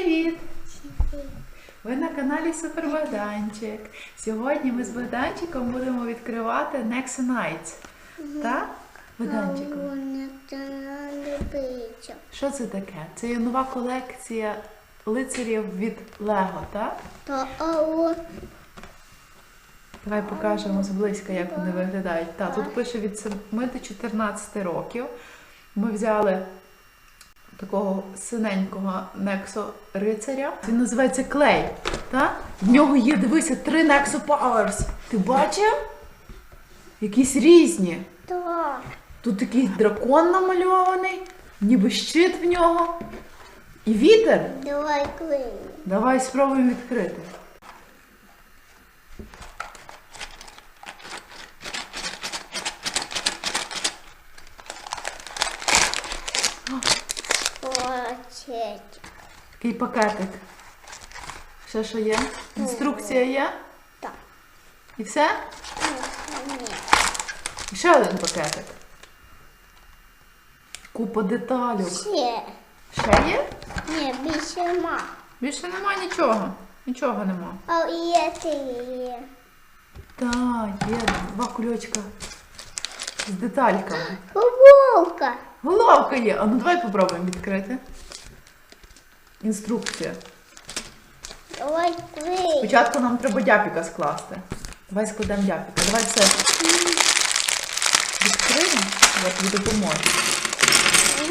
Привіт! Ви на каналі Супер Богданчик. Сьогодні ми з Богданчиком будемо відкривати Nexo Nights. Так? Богданчику, що це таке? Це є нова колекція лицарів від Лего, так? Давай покажемо зблизька, як вони виглядають. Так, тут пише від 7 до 14 років. Ми взяли такого синенького Nexo рицаря. Він називається Клей. В нього є, дивися, три Nexo Powers. Ти бачив? Якісь різні. Так. Тут такий дракон намальований, ніби щит в нього. І вітер. Давай клей. Давай спробуємо відкрити. Хочеть. Такий пакетик. Ще що є? Інструкція є? Так. І все? Ні. І ще один пакетик. Купа деталей. Ще. Ще є? Ні, більше нема. Більше нема нічого. Нічого нема. А є ти є. Так, є два кульочка з детальками. Футболка. Головка є. А ну давай попробуємо відкрити. Інструкція. Давай клей. Спочатку нам треба дяпіка скласти. Давай складемо дяпіка. Давай все відкриємо. Я тобі допоможу.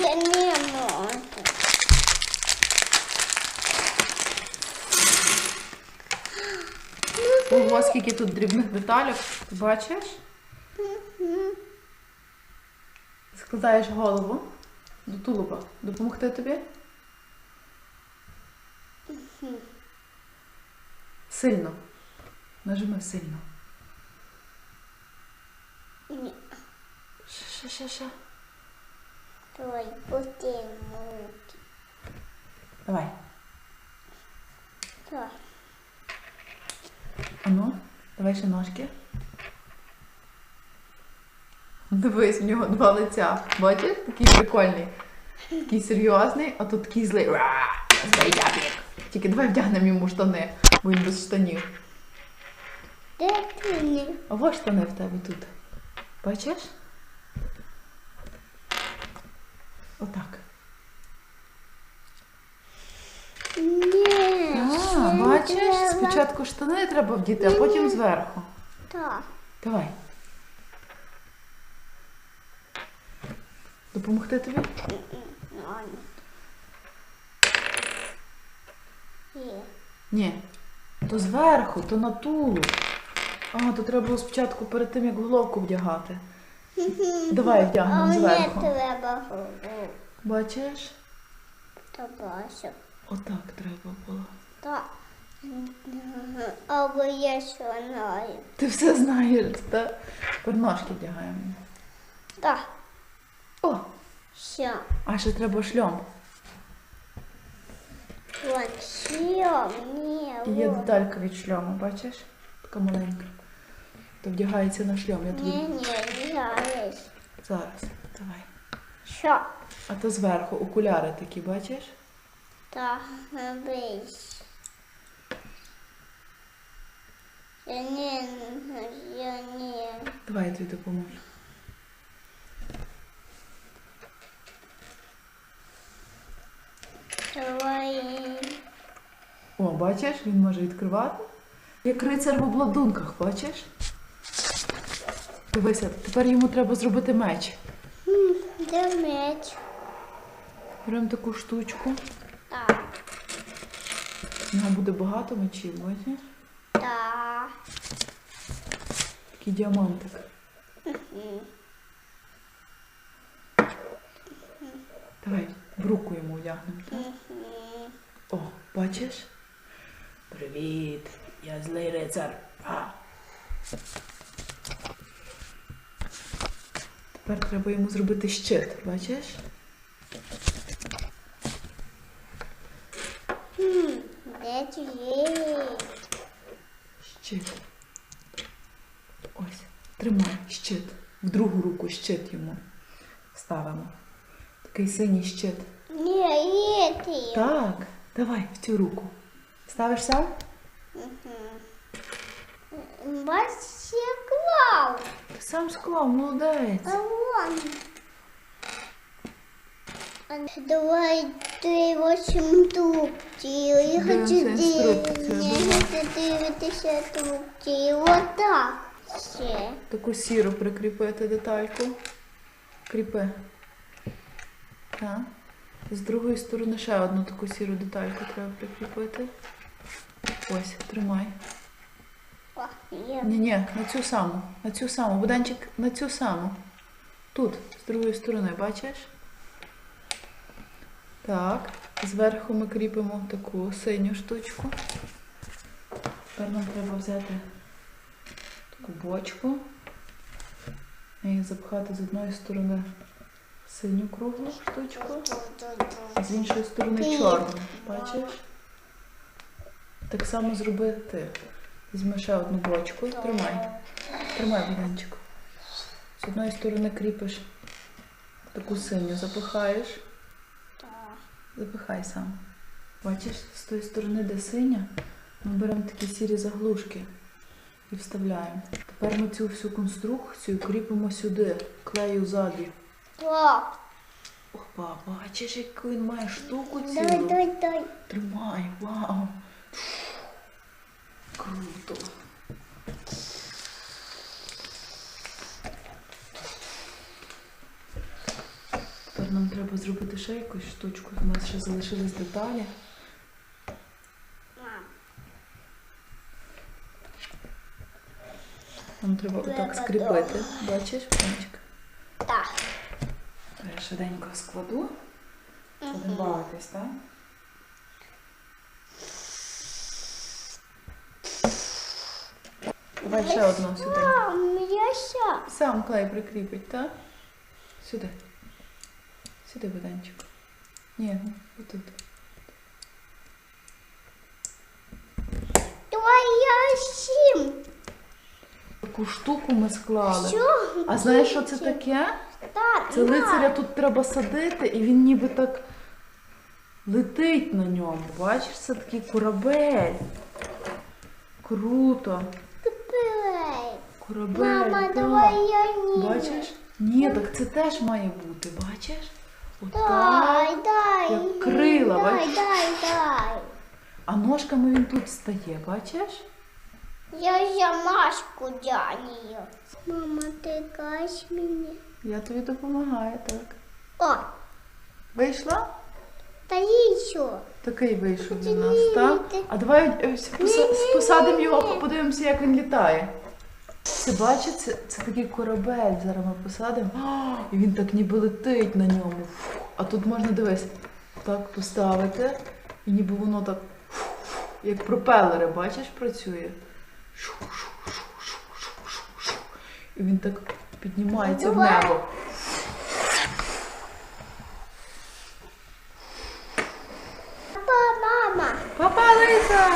Я не можу. Ого, скільки тут дрібних деталей. Ти бачиш? Складаєш голову до тулуба. Допомогти тобі? Сильно. Нажми сильно. Ні. Ще, ще, ще. Давай потягну руки. Давай. Так. Ану, давай ще ножки. Дивись, в нього два лиця. Бачиш? Такий прикольний. Такий серйозний, а тут такий злий. Ра! Злий дяблік. Тільки давай вдягнемо йому штани, бо він без штанів. Де не? А ось штани в тебе тут. Бачиш? Отак. Ні. А, бачиш? Спочатку штани треба вдіти, а потім зверху. Так. Давай. Допомогти тобі? Є. Ні. То зверху, то на тулу. А, то треба було спочатку перед тим, як головку вдягати. Давай вдягнемо мені зверху. треба. Бачиш? Та бачу. Отак треба було. Так. Або я що знаю. Ти все знаєш, так? Тепер ножки вдягаємо. Так. О! Все. А ще треба шльом. Вон, що? Ні, є деталька від шльому, бачиш? Така маленька. То вдягається на шльом. Я тобі Ні, ні, я зараз. Давай. Що? А то зверху окуляри такі, бачиш? Так, бись. Я не, я не. Давай я тобі допоможу. Давай. О, бачиш, він може відкривати. Як рицар в обладунках, бачиш? Дивися, тепер йому треба зробити меч. Де меч? Беремо таку штучку. Так, У нього буде багато мечів, бачиш? так. Такий діамантик. Давай, в руку йому одягнемо. так? Бачиш? Привіт, я злий рицар. А. Тепер треба йому зробити щит, бачиш? М, Де ти є? Щит. Ось. Тримай щит. В другу руку щит йому ставимо. Такий синій щит. Ні, є ти. Так. Давай в цю руку. Ставиш сам? Бачиш, я клав. Ти сам склав, молодець. А вон. Давай ти восім трубці. Я хочу Дивимося інструкцію, дивитися, дивитися трубці. Отак. Ще. Таку сіру прикріпити детальку. Кріпи. Так. З другої сторони ще одну таку сіру детальку треба прикріпити. Ось, тримай. Ні, ні, на цю саму, на цю саму. Буданчик на цю саму. Тут, з другої сторони, бачиш? Так. Зверху ми кріпимо таку синю штучку. Тепер нам треба взяти таку бочку. І запхати з одної сторони синю круглу штучку, а з іншої сторони чорну. Бачиш? Так само зроби ти. Візьми ще одну бочку. Тримай. Тримай будинчик. З одної сторони кріпиш таку синю, запихаєш. Запихай сам. Бачиш, з тої сторони, де синя, ми беремо такі сірі заглушки і вставляємо. Тепер ми цю всю конструкцію кріпимо сюди, клею ззаді. О, Опа, бачиш, яку він має штуку дай, цілу. дай, дай. Тримай, вау. Круто. Тепер нам треба зробити ще якусь штучку. У нас ще залишились деталі. Нам треба отак скріпити. Бачиш, Панчик? Так. Я швиденько складу. Будемо бавитись, так? Давай ще одну сюди. Мам, я ся. Сам клей прикріпить, так? Сюди. Сюди, Богданчик. Ні, отут. Давай я сім. Таку штуку ми склали. Що? А знаєш, що це таке? Так, Це лицаря тут треба садити, і він ніби так летить на ньому. Бачиш, це такий корабель. Круто. Корабель. Мама, так. давай я ні. Бачиш? Ні, так це теж має бути, бачиш? Отак. Дай, дай. Як крила, дай, бачиш? дай, дай. А ножками він тут стає, бачиш? Я я маску дянію. Мама, ти кась мені. Я тобі допомагаю, так. О, Вийшла? та їй що? Такий вийшов у нас, так? ти- А давай е, поса- посадимо його, подивимося, як він літає. Це бачиш, це, це такий корабель. Зараз ми посадимо. А, І він так ніби летить на ньому. Фу. А тут можна дивись, так поставити, і ніби воно так, фу, фу, як пропелери, бачиш, працює. Шу, шу, шу, шу, шу, шу, шу. І він так піднімається в небо. Папа, мама. Папа, Лиса!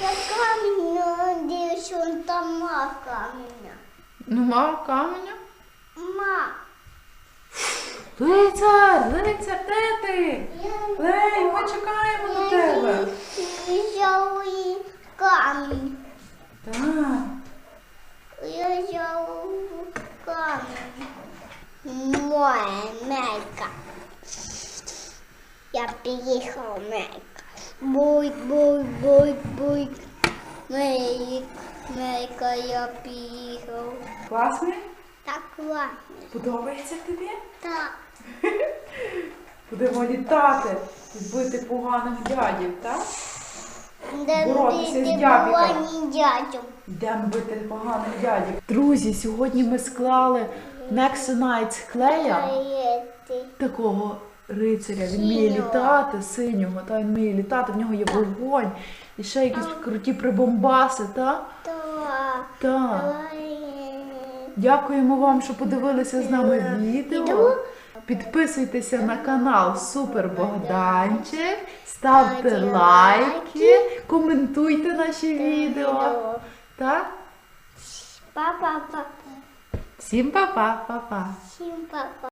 Я камінь дивлюсь, он там ма каміння. Нема каменя? Ма. Лицар, лицар, де ти? Лей, ми чекаємо на тебе. Я взяв камінь. Так. Я взяв камінь. Моя мейка. Я приїхав мейка. Буй, буй, буй, буй. Мейк, мейка, я приїхав. Класний? Так класно. Подобається тобі? Так. Будемо літати і бити поганих дядів, так? Боротися з дябіком. Йдемо бити поганих дядів. Друзі, сьогодні ми склали Nexonites клея, Привіти. такого рицаря. Він вміє літати, синього, та він вміє літати, в нього є вогонь. І ще якісь круті прибомбаси? Так. Так. Дякуємо вам, що подивилися з нами відео. Підписуйтеся на канал Супер Богданчик, ставте Ставте лайки, коментуйте наші відео. Так? Па-па-па. Всім па-па, па-па. Всім папа.